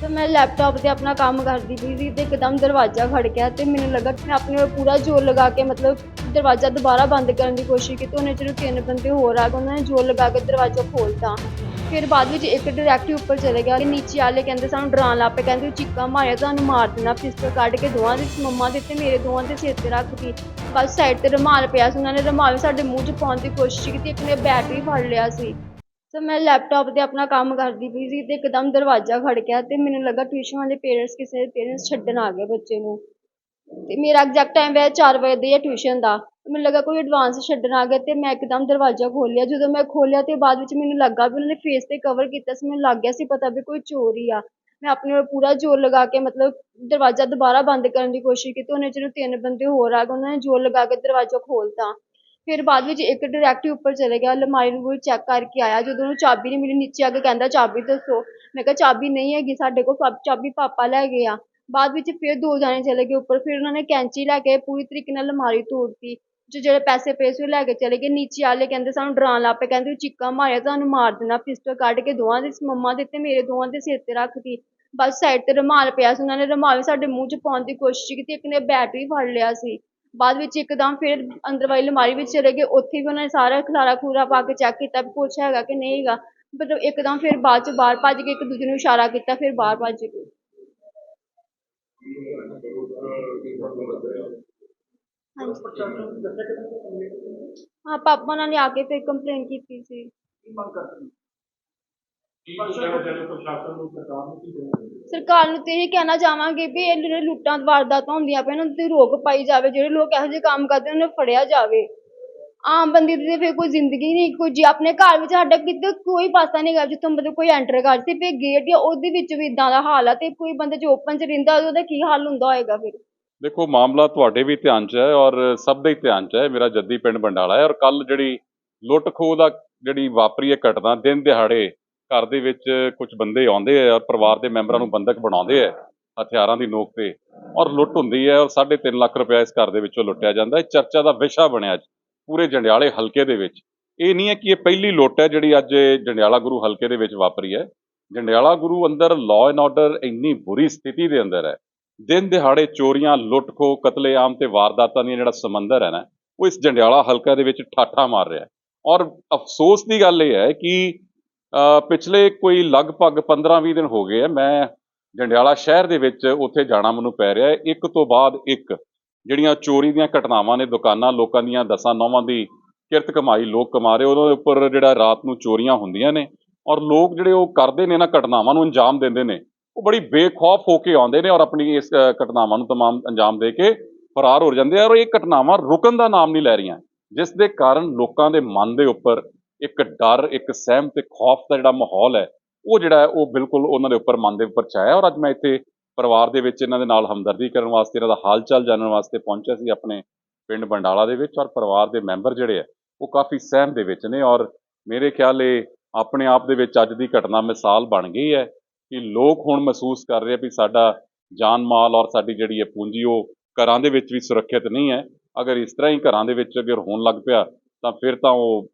ਤੇ ਮੈਂ ਲੈਪਟਾਪ ਤੇ ਆਪਣਾ ਕੰਮ ਕਰਦੀ ਪਈ ਸੀ ਤੇ ਇੱਕਦਮ ਦਰਵਾਜ਼ਾ ਖੜ ਗਿਆ ਤੇ ਮੈਨੂੰ ਲੱਗਾ ਕਿ ਮੈਂ ਆਪਣੇ ਪੂਰਾ ਜ਼ੋਰ ਲਗਾ ਕੇ ਮਤਲਬ ਦਰਵਾਜ਼ਾ ਦੁਬਾਰਾ ਬੰਦ ਕਰਨ ਦੀ ਕੋਸ਼ਿਸ਼ ਕੀਤੀ, ਉਹਨੇ ਜਦੋਂ ਤਿੰਨ ਬੰਦੇ ਹੋਰ ਆ ਗਏ, ਉਹਨਾਂ ਨੇ ਜ਼ੋਰ ਲਗਾ ਕੇ ਦਰਵਾਜ਼ਾ ਖੋਲਤਾ ਫਿਰ ਬਾਅਦ ਵਿੱਚ ਇੱਕ ਡਾਇਰੈਕਟ ਉੱਪਰ ਚਲੇ ਗਿਆ ਤੇ ਨੀਚੇ ਵਾਲੇ ਕਹਿੰਦੇ ਸਾਨੂੰ ਡਰਾਉਣ ਲੱਗ ਪਏ, ਕਹਿੰਦੇ ਚੀਕਾਂ ਮਾਰਿਆ, ਤੁਹਾਨੂੰ ਮਾਰ ਦੇਣਾ ਪਿਸਟਲ ਕੱਢ ਕੇ ਦੋਵਾਂ ਦੇ ਮੰਮਾ ਦੇ ਤੇ ਮੇਰੇ ਦੋਵਾਂ ਦੇ ਸਿਰ ਤੇ ਰੱਖਤੀ ਬਸ ਸਾਈਡ ਤੇ ਰੁਮਾਲ ਪਿਆ ਸੀ, ਉਹਨਾਂ ਨੇ ਰੁਮਾਲ ਸਾਡੇ ਮੂੰਹ 'ਚ ਪਾਉਣ ਦੀ ਕੋਸ਼ਿਸ਼ ਕੀਤੀ, ਇੱਕ ਨੇ ਬੈਟਰੀ ਫੜ ਲਿਆ ਸੀ। ਤਾਂ ਮੈਂ ਲੈਪਟਾਪ ਤੇ ਆਪਣਾ ਕੰਮ ਕਰਦੀ ਪਈ ਸੀ ਤੇ ਇੱਕਦਮ ਦਰਵਾਜ਼ਾ ਖੜਕਿਆ ਤੇ ਮੈਨੂੰ ਲੱਗਾ ਟਿਊਸ਼ਨ ਵਾਲੇ ਪੇਰੈਂਟਸ ਕਿਸੇ ਦੇ ਪੇਰੈਂਟਸ ਛੱਡਣ ਆ ਗਏ ਬੱਚੇ ਨੂੰ। ਤੇ ਮੇਰਾ ਐਗਜ਼ੈਕਟ ਟਾਈਮ ਹੈ 4 ਵਜੇ ਦੀ ਹੈ ਟਿਊਸ਼ਨ ਦਾ। ਮੈਨੂੰ ਲੱਗਾ ਕੋਈ ਐਡਵਾਂਸ ਛੱਡਣ ਆ ਗਿਆ ਤੇ ਮੈਂ ਇੱਕਦਮ ਦਰਵਾਜ਼ਾ ਖੋਲ੍ਹਿਆ ਜਦੋਂ ਮੈਂ ਖੋਲ੍ਹਿਆ ਤੇ ਬਾਅਦ ਵਿੱਚ ਮੈਨੂੰ ਲੱਗਾ ਵੀ ਉਹਨਾਂ ਨੇ ਫੇਸ ਤੇ ਕਵਰ ਕੀਤਾ ਸੀ, ਮੈਨੂੰ ਲੱਗ ਗਿਆ ਸੀ ਪਤਾ ਵੀ ਕੋਈ ਚੋਰ ਹੀ ਆ। ਮੈਂ ਆਪਣੇ ਉੱਪਰ ਪੂਰਾ ਜ਼ੋਰ ਲਗਾ ਕੇ ਮਤਲਬ ਦਰਵਾਜ਼ਾ ਦੁਬਾਰਾ ਬੰਦ ਕਰਨ ਦੀ ਕੋਸ਼ਿਸ਼ ਕੀਤੀ। ਉਹਨੇ ਜਦੋਂ ਤਿੰਨ ਬੰਦੇ ਹੋਰ ਆ ਗਏ, ਉਹਨਾਂ ਨੇ ਜ਼ੋਰ ਲਗਾ ਕੇ ਦਰਵਾਜ਼ਾ ਖੋਲਤਾ ਫਿਰ ਬਾਅਦ ਵਿੱਚ ਇੱਕ ਡਾਇਰੈਕਟ ਉੱਪਰ ਚਲੇ ਗਿਆ, ਅਲਮਾਰੀ ਨੂੰ ਚੈੱਕ ਕਰਕੇ ਆਇਆ, ਜਦੋਂ ਉਹਨੂੰ ਚਾਬੀ ਨਹੀਂ ਮਿਲੀ ਨੀਚੇ ਆ ਕੇ ਕਹਿੰਦਾ, ਚਾਬੀ ਦੱਸੋ। ਮੈਂ ਕਿਹਾ, ਚਾਬੀ ਨਹੀਂ ਹੈਗੀ ਸਾਡੇ ਕੋਲ ਪਾ- ਚਾਬੀ ਪਾਪਾ ਲੈ ਗਏ ਆ। ਬਾਅਦ ਵਿੱਚ ਫਿਰ ਦੋ ਜਾਣੇ ਚਲੇ ਗਏ ਉੱਪਰ, ਫਿਰ ਉਹਨਾਂ ਨੇ ਕੈਂਚੀ ਲੈ ਕੇ ਪੂਰੀ ਤਰੀਕੇ ਨਾਲ ਅਲਮਾਰੀ ਤੋੜਤੀ, ਜੋ ਜਿਹੜੇ ਪੈਸੇ ਪਏ ਸੀ ਉਹ ਲੈ ਕੇ ਚਲੇ ਗਏ। ਨੀਚੇ ਵਾਲੇ ਕਹਿੰਦੇ, ਸਾਨੂੰ ਡਰਾਉਣ ਲੱਗ ਪਏ। ਕਹਿੰਦੇ ਚੀਕਾਂ ਮਾਰਿਆ, ਤੁਹਾਨੂੰ ਮਾਰ ਦੇਣਾ, ਪਿਸਟਲ ਕੱਢ ਕੇ ਦੋਵਾਂ ਦੇ, ਮੰਮਾ ਦੇ ਤੇ ਮੇਰੇ ਦੋਵਾਂ ਦੇ ਸਿਰ ਤੇ ਰੱਖਤੀ। ਬਸ ਸਾਈਡ ਤੇ ਰੁਮਾਲ ਪਿਆ ਸੀ, ਉਹਨਾਂ ਨੇ ਰੁਮਾਲ ਸਾਡੇ ਮੂੰਹ 'ਚ ਪਾਉਣ ਦੀ ਕੋਸ਼ਿਸ਼ ਕੀਤੀ, ਇੱਕ ਨੇ ਬੈਟ ਵੀ ਫੜ ਲਿਆ ਸੀ। ਬਾਅਦ ਵਿੱਚ ਇੱਕਦਮ ਫਿਰ ਅੰਦਰ ਵਾਲੀ ਅਲਮਾਰੀ ਵਿੱਚ ਚਲੇ ਗਏ। ਉੱਥੇ ਵੀ ਉਹਨਾਂ ਨੇ ਸਾਰਾ ਖਲਾਰਾ ਖੂਰਾ ਪਾ ਕੇ ਚੈੱਕ ਕੀਤਾ ਵੀ ਕੁਛ ਹੈਗਾ ਕਿ ਨਹੀਂ ਹੈਗਾ। ਮਤਲਬ ਇੱਕਦਮ ਫਿਰ ਬਾਅਦ ਚ ਬਾਹਰ ਭੱਜ ਗਏ ਇੱਕ ਦੂਜੇ ਨੂੰ ਇਸ਼ਾਰਾ ਕੀਤਾ, ਫਿਰ ਬਾਹਰ ਭੱਜ ਗਏ। ਹਾਂਜੀ। ਹਾਂ, ਪਾਪਾ ਨਾਲ ਨੇ ਆ ਕੇ ਫਿਰ ਕੰਪਲੇਨ ਕੀਤੀ ਸੀ। ਸਰਕਾਰ ਨੂੰ ਤੇ ਇਹ ਕਹਿਣਾ ਚਾਹਾਂਗੇ ਵੀ ਇਹ ਜਿਹੜੇ ਲੁੱਟਾਂ ਵਾਰਦਾਤਾਂ ਹੁੰਦੀਆਂ ਪਈਆਂ ਉਹਨਾਂ ਤੇ ਰੋਕ ਪਾਈ ਜਾਵੇ ਜਿਹੜੇ ਲੋਕ ਇਹੋ ਜਿਹੇ ਕੰਮ ਕਰਦੇ ਉਹਨਾਂ ਨੂੰ ਫੜਿਆ ਜਾਵੇ। ਆਮ ਬੰਦੇ ਦੀ ਤੇ ਫਿਰ ਕੋਈ ਜ਼ਿੰਦਗੀ ਨਹੀਂ ਕੋਈ ਜੇ ਆਪਣੇ ਘਰ ਵਿੱਚ ਸਾਡਾ ਕਿਤੇ ਕੋਈ ਪਾਸਾ ਨਹੀਂ ਗਾ ਜਿੱਥੋਂ ਮਤਲਬ ਕੋਈ ਐਂਟਰ ਕਰ ਤੇ ਫਿਰ ਗੇਟ ਜਾਂ ਉਹਦੇ ਵਿੱਚ ਵੀ ਇਦਾਂ ਦਾ ਹਾਲ ਆ ਤੇ ਕੋਈ ਬੰਦਾ ਜੋ ਓਪਨ ਚ ਰਹਿੰਦਾ ਉਹਦਾ ਕੀ ਹਾਲ ਹੁੰਦਾ ਹੋਏਗਾ ਫਿਰ? ਦੇਖੋ ਮਾਮਲਾ ਤੁਹਾਡੇ ਵੀ ਧਿਆਨ 'ਚ ਹੈ ਔਰ ਸਭ ਦੇ ਹੀ ਧਿਆਨ 'ਚ ਹੈ ਮੇਰਾ ਜੱਦੀ ਪਿੰਡ ਬੰਡਾਲਾ ਹੈ ਔਰ ਕੱਲ ਜਿਹੜੀ ਲੁੱਟ ਖੋਹ ਦਾ ਜਿਹੜੀ ਵਾਪਰੀ ਹੈ ਘਟਨਾ ਦਿਨ ਦਿਹਾੜੇ ਘਰ ਦੇ ਵਿੱਚ ਕੁਝ ਬੰਦੇ ਆਉਂਦੇ ਆ ਔਰ ਪਰਿਵਾਰ ਦੇ ਮੈਂਬਰਾਂ ਨੂੰ ਬੰਦਕ ਬਣਾਉਂਦੇ ਆ ਹਥਿਆਰਾਂ ਦੀ ਨੋਕ ਤੇ ਔਰ ਲੁੱਟ ਹੁੰਦੀ ਹੈ ਔਰ 3.5 ਲੱਖ ਰੁਪਏ ਇਸ ਘਰ ਦੇ ਵਿੱਚੋਂ ਲੁੱਟਿਆ ਜਾਂਦਾ ਹੈ। ਚਰਚਾ ਦਾ ਵਿਸ਼ਾ ਬਣਿਆ ਅੱਜ ਪੂਰੇ ਜੰਡਿਆਲੇ ਹਲਕੇ ਦੇ ਵਿੱਚ। ਇਹ ਨਹੀਂ ਹੈ ਕਿ ਇਹ ਪਹਿਲੀ ਲੁੱਟ ਹੈ ਜਿਹੜੀ ਅੱਜ ਜੰਡਿਆਲਾ ਗੁਰੂ ਹਲਕੇ ਦੇ ਵਿੱਚ ਵਾਪਰੀ ਹੈ। ਜੰਡਿਆਲਾ ਗੁਰੂ ਅੰਦਰ ਲਾਅ ਐਂਡ ਆਰਡਰ ਇੰਨੀ ਬੁਰੀ ਸਥਿਤੀ ਦੇ ਅੰਦਰ ਹੈ। ਦਿਨ ਦਿਹਾੜੇ ਚੋਰੀਆਂ ਲੁੱਟ ਖੋਹ ਕਤਲੇਆਮ ਤੇ ਵਾਰਦਾਤਾਂ ਦੀਆਂ ਜਿਹੜਾ ਸਮੁੰਦਰ ਹੈ ਨਾ, ਉਹ ਇਸ ਜੰਡਿਆਲਾ ਹਲਕਾ ਦੇ ਵਿੱਚ ਠਾਠਾ ਮਾਰ ਰਿਹਾ ਹੈ। ਔਰ ਅਫਸੋਸ ਦੀ ਗੱਲ ਇਹ ਹੈ ਕਿ ਪਿਛਲੇ ਕੋਈ ਲਗਭਗ 15-20 ਦਿਨ ਹੋ ਗਏ ਆ, ਮੈਂ ਜੰਡਿਆਲਾ ਸ਼ਹਿਰ ਦੇ ਵਿੱਚ ਉੱਥੇ ਜਾਣਾ ਮੈਨੂੰ ਪੈ ਰਿਹਾ ਹੈ। ਇੱਕ ਤੋਂ ਬਾਅਦ ਇੱਕ ਜਿਹੜੀਆਂ ਚੋਰੀ ਦੀਆਂ ਘਟਨਾਵਾਂ ਨੇ, ਦੁਕਾਨਾਂ ਲੋਕਾਂ ਦੀਆਂ ਦਸਾਂ ਨੌਵਾਂ ਦੀ ਕਿਰਤ ਕਮਾਈ ਲੋਕ ਕਮਾ ਰਹੇ, ਉਹਨਾਂ ਦੇ ਉੱਪਰ ਜਿਹੜਾ ਰਾਤ ਨੂੰ ਚੋਰੀਆਂ ਹੁੰਦੀਆਂ ਨੇ ਔਰ ਲੋਕ ਜਿਹੜੇ ਉਹ ਕਰਦੇ ਨੇ ਇਹਨਾਂ ਘਟਨਾਵਾਂ ਨੂੰ ਅੰਜਾਮ ਦਿੰਦੇ ਨੇ, ਉਹ ਬੜੀ ਬੇਖੌਫ ਹੋ ਕੇ ਆਉਂਦੇ ਨੇ ਔਰ ਆਪਣੀ ਇਸ ਘਟਨਾਵਾਂ ਨੂੰ ਤਮਾਮ ਅੰਜਾਮ ਦੇ ਕੇ ਫਰਾਰ ਹੋ ਜਾਂਦੇ ਆ ਔਰ ਇਹ ਘਟਨਾਵਾਂ ਰੁਕਣ ਦਾ ਨਾਮ ਨਹੀਂ ਲੈ ਰਹੀਆਂ। ਜਿਸ ਦੇ ਕਾਰਨ ਲੋਕਾਂ ਦੇ ਮਨ ਦੇ ਉੱਪਰ ਇੱਕ ਡਰ, ਇੱਕ ਸਹਿਮ ਤੇ ਖੌਫ ਦਾ ਜਿਹੜਾ ਮਾਹੌਲ ਹੈ, ਉਹ ਜਿਹੜਾ ਹੈ, ਉਹ ਬਿਲਕੁਲ ਉਹਨਾਂ ਦੇ ਉੱਪਰ ਮਨ ਦੇ ਉੱਪਰ ਛਾਇਆ ਔਰ ਅੱਜ ਮੈਂ ਇੱਥੇ ਪਰਿਵਾਰ ਦੇ ਵਿੱਚ ਇਹਨਾਂ ਦੇ ਨਾਲ ਹਮਦਰਦੀ ਕਰਨ ਵਾਸਤੇ, ਇਹਨਾਂ ਦਾ ਹਾਲ ਚਾਲ ਜਾਣਨ ਵਾਸਤੇ ਪਹੁੰਚਿਆ ਸੀ ਆਪਣੇ ਪਿੰਡ ਬੰਡਾਲਾ ਦੇ ਵਿੱਚ। ਔਰ ਪਰਿਵਾਰ ਦੇ ਮੈਂਬਰ ਜਿਹੜੇ ਆ ਉਹ ਕਾਫੀ ਸਹਿਮ ਦੇ ਵਿੱਚ ਨੇ। ਔਰ ਮੇਰੇ ਖਿਆਲ ਇਹ ਆਪਣੇ ਆਪ ਦੇ ਵਿੱਚ ਅੱਜ ਦੀ ਘਟਨਾ ਮਿਸਾਲ ਬਣ ਗਈ ਹੈ ਕਿ ਲੋਕ ਹੁਣ ਮਹਿਸੂਸ ਕਰ ਰਹੇ ਆ ਵੀ ਸਾਡਾ ਜਾਨ ਮਾਲ ਔਰ ਸਾਡੀ ਜਿਹੜੀ ਹੈ ਪੂੰਜੀ, ਉਹ ਘਰਾਂ ਦੇ ਵਿੱਚ ਵੀ ਸੁਰੱਖਿਅਤ ਨਹੀਂ ਹੈ। ਅਗਰ ਇਸ ਤਰ੍ਹਾਂ ਹੀ ਘਰਾਂ ਦੇ ਵਿੱਚ ਅਗਰ ਹੋਣ ਲੱਗ ਪਿਆ, ਤਾਂ ਫਿਰ ਤਾਂ ਉਹ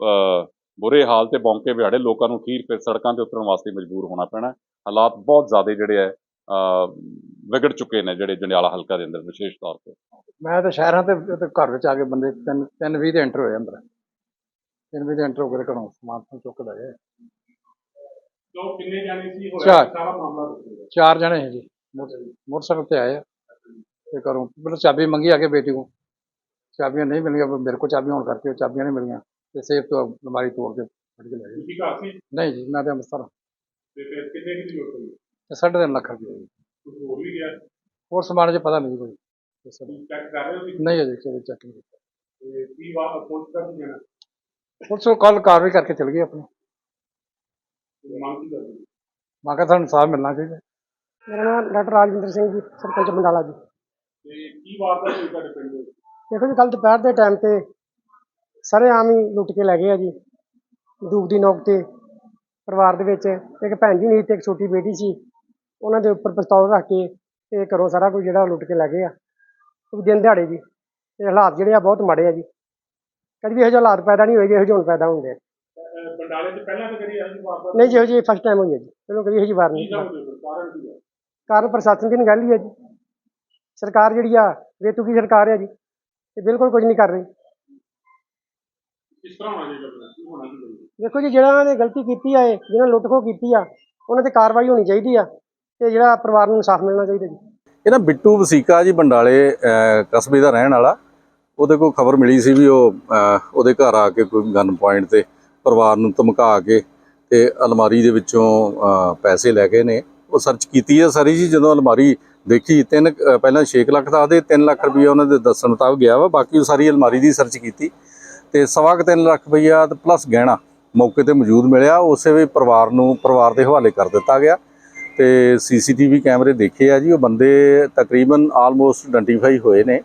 ਬੁਰੇ ਹਾਲ ਤੇ ਬੌਂਕੇ ਵਿਹਾੜੇ ਲੋਕਾਂ ਨੂੰ ਖੀਰ ਫਿਰ ਸੜਕਾਂ ਤੇ ਉਤਰਨ ਵਾਸਤੇ ਮਜਬੂਰ ਹੋਣਾ ਪੈਣਾ ਹੈ। ਹਾਲਾਤ ਬਹੁਤ ਜ਼ਿਆਦਾ ਜਿਹੜੇ ਹੈ ਵਿਗੜ ਚੁੱਕੇ ਨੇ ਜਿਹੜੇ ਜੰਡਿਆਲਾ ਹਲਕਾ ਦੇ ਅੰਦਰ ਵਿਸ਼ੇਸ਼ ਤੌਰ ਤੇ। ਮੈਂ ਤਾਂ ਸ਼ਹਿਰਾਂ ਤੇ ਤੇ ਘਰ ਵਿੱਚ ਆ ਕੇ ਬੰਦੇ ਤਿੰਨ ਤਿੰਨ ਵੀਹ ਦੇ ਐਂਟਰ ਹੋਏ ਅੰਦਰ। ਤਿੰਨ ਵੀਹ ਦੇ ਐਂਟਰ ਹੋ ਕੇ ਤੇ ਘਰੋਂ ਸਮਾਨ ਸਮੂਨ ਚੁੱਕ ਕੇ ਲੈ ਗਏ ਲੋਕ ਕਿੰਨੇ ਜਾਣੇ ਸੀ? ਚਾਰ। ਸਾਰਾ ਮਾਮਲਾ ਦੱਸੋ ਚਾਰ ਜਣੇ ਹੈ ਜੀ। ਮੋਟਰ- ਮੋਟਰਸਾਈਕਲ ਤੇ ਆਏ ਆ। ਤੇ ਘਰੋਂ ਪਹਿਲਾਂ ਚਾਬੀ ਮੰਗੀ ਆ ਕੇ ਬੇਟੀ ਕੋ ਚਾਬੀਆਂ ਨਹੀਂ ਮਿਲੀਆਂ ਮੇਰੇ ਕੋਲ ਚਾਬੀਆਂ ਹੋਣ ਕਰਕੇ ਉਹ ਚਾਬੀਆਂ ਨਹੀਂ ਮਿਲੀਆਂ। ਤੇ ਸੇਫ ਤੋਂ ਅਲਮਾਰੀ ਤੋੜ ਕੇ ਫੜ ਕੇ ਲੈ ਗਏ। ਤੁਸੀਂ ਘਰ ਸੀ? ਨਹੀਂ ਜੀ ਮੈਂ ਤੇ ਅੰਮ੍ਰਿਤਸਰ ਤੇ ਫਿਰ ਕਿੰਨੇ ਦੀ ਲੋਕ ਹੋਈ ਤੇ ਸਾਢੇ ਤਿੰਨ ਲੱਖ ਰੁਪਏ ਜੀ। ਕੁਝ ਹੋਰ ਵੀ ਗਿਆ? ਹੋਰ ਸਮਾਨ 'ਚ ਪਤਾ ਨਹੀਂ ਕੋਈ। ਚੈੱਕ ਕਰ ਰਹੇ ਹੋ ਤੁਸੀਂ? ਨਹੀਂ ਅਜੇ ਚਲੋ ਚੈੱਕ ਨਹੀਂ ਕੀਤਾ। ਤੇ ਕੀ ਵਾਰ ਪਹੁੰਚਦਾ ਸੀ ਜਾਣਾ ਪੁਲਿਸ ਉਹ ਕੱਲ ਕਾਰਵਾਈ ਕਰਕੇ ਚਲ ਗਈ ਆਪਣੀ। ਮੰਗ ਕੀ ਕਰਦੇ? ਮੈਂ ਕਿਹਾ ਤੁਹਾਨੂੰ ਇਨਸਾਫ ਮਿਲਣਾ ਚਾਹੀਦਾ। ਮੇਰਾ ਨਾਮ ਡਾਕਟਰ ਰਾਜਵਿੰਦਰ ਸਿੰਘ ਜੀ ਸਰਪੰਚ ਬੰਡਾਲਾ ਜੀ। ਤੇ ਕੀ ਵਾਰਦਾਤ ਹੋਈ ਤੁਹਾਡੇ ਪਿੰਡ ਵਿੱਚ? ਦੇਖੋ ਜੀ ਕੱਲ ਦੁਪਹਿਰ ਦੇ ਟਾਈਮ ਤੇ ਸਾਰੇ ਆਮ ਹੀ ਲੁੱਟ ਕੇ ਲੈ ਗਏ ਆ ਜੀ। ਡੂਬ ਦੀ ਨੋਕ ਤੇ ਪਰਿਵਾਰ ਦੇ ਵਿੱਚ ਇੱਕ ਭੈਣ ਜੀ ਨਹੀਂ ਤੇ ਇੱਕ ਛੋਟੀ ਬੇਟੀ ਸੀ। ਉਹਨਾਂ ਦੇ ਉੱਪਰ ਪਿਸਤੌਲ ਰੱਖ ਕੇ ਤੇ ਘਰੋਂ ਸਾਰਾ ਕੁਝ ਜਿਹੜਾ ਲੁੱਟ ਕੇ ਲੈ ਗਏ ਆ। ਦਿਨ ਦਿਹਾੜੇ ਜੀ, ਇਹ ਹਾਲਾਤ ਜਿਹੜੇ ਆ ਬਹੁਤ ਮਾੜੇ ਆ ਜੀ। ਕਦੀ ਵੀ ਇਹੋ ਜਿਹੇ ਹਾਲਾਤ ਪੈਦਾ ਨਹੀਂ ਹੋਏ ਇਹੋ ਜਿਹੇ ਹੁਣ ਪੈਦਾ ਹੁੰਦੇ ਆ। ਬੰਡਾਲੇ ਚ ਪਹਿਲਾਂ ਤਾਂ ਕਰੀ ਇਹੋ ਜਿਹੀ ਵਾਰਦਾਤ ਨਹੀਂ ਜਿਹੋ ਜਿਹੀ ਫਸਟ ਟਾਈਮ ਹੋਈ ਹੈ ਜੀ। ਚਲੋ ਕਦੀ ਇਹੋ ਜਿਹੀ ਵਾਰ ਨਹੀਂ ਕਾਰਨ ਪ੍ਰਸ਼ਾਸਨ ਦੀ ਗੱਲ ਹੀ ਹੈ ਜੀ। ਸਰਕਾਰ ਜਿਹੜੀ ਆ ਵੇਤੂਕੀ ਸਰਕਾਰ ਹੈ ਜੀ। ਇਹ ਬਿਲਕੁਲ ਕੁਝ ਨਹੀਂ ਕਰ ਰਹੀ। ਕਿਸ ਤਰ੍ਹਾਂ ਹੋਣਾ ਚਾਹੀਦਾ ਕੀ ਹੋਣਾ ਚਾਹੀਦਾ ਦੇਖੋ ਜੀ ਜਿਹੜਾ ਨੇ ਗਲਤੀ ਕੀਤੀ ਆ ਇਹ ਜਿਹਨਾਂ ਲੁੱਟ ਖੋਹ ਕੀਤੀ ਆ ਉਹਨਾਂ ਤੇ ਕਾਰਵਾਈ ਹੋਣੀ ਚਾਹੀਦੀ ਆ ਤੇ ਜਿਹੜਾ ਪਰਿਵਾਰ ਨੂੰ ਇਨਸਾਫ ਮਿਲਣਾ ਚਾਹੀਦਾ ਜੀ। ਇਹ ਨਾ ਬਿੱਟੂ ਵਸੀਕਾ ਜੀ ਬੰਡਾਲੇ ਕਸਬੇ ਦਾ ਰਹਿਣ ਵਾਲਾ। ਉਹਦੇ ਕੋਲ ਖਬਰ ਮਿਲੀ ਸੀ ਵੀ ਉਹ ਉਹਦੇ ਘਰ ਆ ਕੇ ਕੋਈ ਗਨ ਪੁਆਇੰਟ ਤੇ ਪਰਿਵਾਰ ਨੂੰ ਧਮਕਾ ਕੇ ਤੇ ਅਲਮਾਰੀ ਦੇ ਵਿੱਚੋਂ ਪੈਸੇ ਲੈ ਗਏ ਨੇ। ਉਹ ਸਰਚ ਕੀਤੀ ਹੈ ਸਾਰੀ ਜੀ ਜਦੋਂ ਅਲਮਾਰੀ ਦੇਖੀ ਤਿੰਨ ਪਹਿਲਾਂ 6 ਲੱਖ ਦਾ ਦੇ 3 ਲੱਖ ਰੁਪਈਆ ਉਹਨਾਂ ਦੇ ਦੱਸਣ ਮੁਤਾਬਕ ਗਿਆ ਵਾ ਬਾਕੀ ਉਹ ਸਾਰੀ ਅਲਮਾਰੀ ਦੀ ਸਰਚ ਕੀਤੀ। ਤੇ ਸਵਾ ਕੁ ਤਿੰਨ ਲੱਖ ਰੁਪਈਆ ਤੇ ਪਲੱਸ ਗਹਿਣਾ ਮੌਕੇ ਤੇ ਮੌਜੂਦ ਮਿਲਿਆ। ਉਸੇ ਵੀ ਪਰਿਵਾਰ ਨੂੰ ਪਰਿਵਾਰ ਦੇ ਹਵਾਲੇ ਕਰ ਦਿੱਤਾ ਗਿਆ ਤੇ ਸੀਸੀਟੀਵੀ ਕੈਮਰੇ ਦੇਖੇ ਆ ਜੀ। ਉਹ ਬੰਦੇ ਤਕਰੀਬਨ ਆਲਮੋਸਟ ਆਇਡੈਂਟੀਫਾਈ ਹੋਏ ਨੇ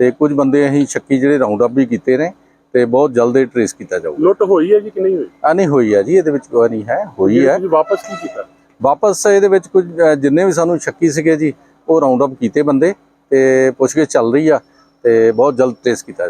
ਤੇ ਕੁਝ ਬੰਦੇ ਅਸੀਂ ਸ਼ੱਕੀ ਜਿਹੜੇ ਰਾਉਂਡ ਅਪ ਵੀ ਕੀਤੇ ਨੇ ਤੇ ਬਹੁਤ ਜਲਦ ਇਹ ਟ੍ਰੇਸ ਕੀਤਾ ਜਾਊਗਾ। ਲੁੱਟ ਹੋਈ ਹੈ ਜੀ ਕਿ ਨਹੀਂ ਹੋਈ? ਆ ਨਹੀਂ ਹੋਈ ਆ ਜੀ। ਇਹਦੇ ਵਿੱਚ ਕੋਈ ਨਹੀਂ ਹੈ ਹੋਈ ਹੈ। ਤੁਸੀਂ ਵਾਪਸ ਕੀ ਕੀਤਾ? ਵਾਪਸ ਇਹਦੇ ਵਿੱਚ ਕੁਝ ਜਿੰਨੇ ਵੀ ਸਾਨੂੰ ਸ਼ੱਕੀ ਸੀਗੇ ਜੀ ਉਹ ਰਾਉਂਡ ਅਪ ਕੀਤੇ ਬੰਦੇ ਤੇ ਪੁੱਛਗਿੱਛ ਚੱਲ ਰਹੀ ਆ ਤੇ ਬਹੁਤ ਜਲਦ ਟ੍ਰੇਸ ਕੀਤਾ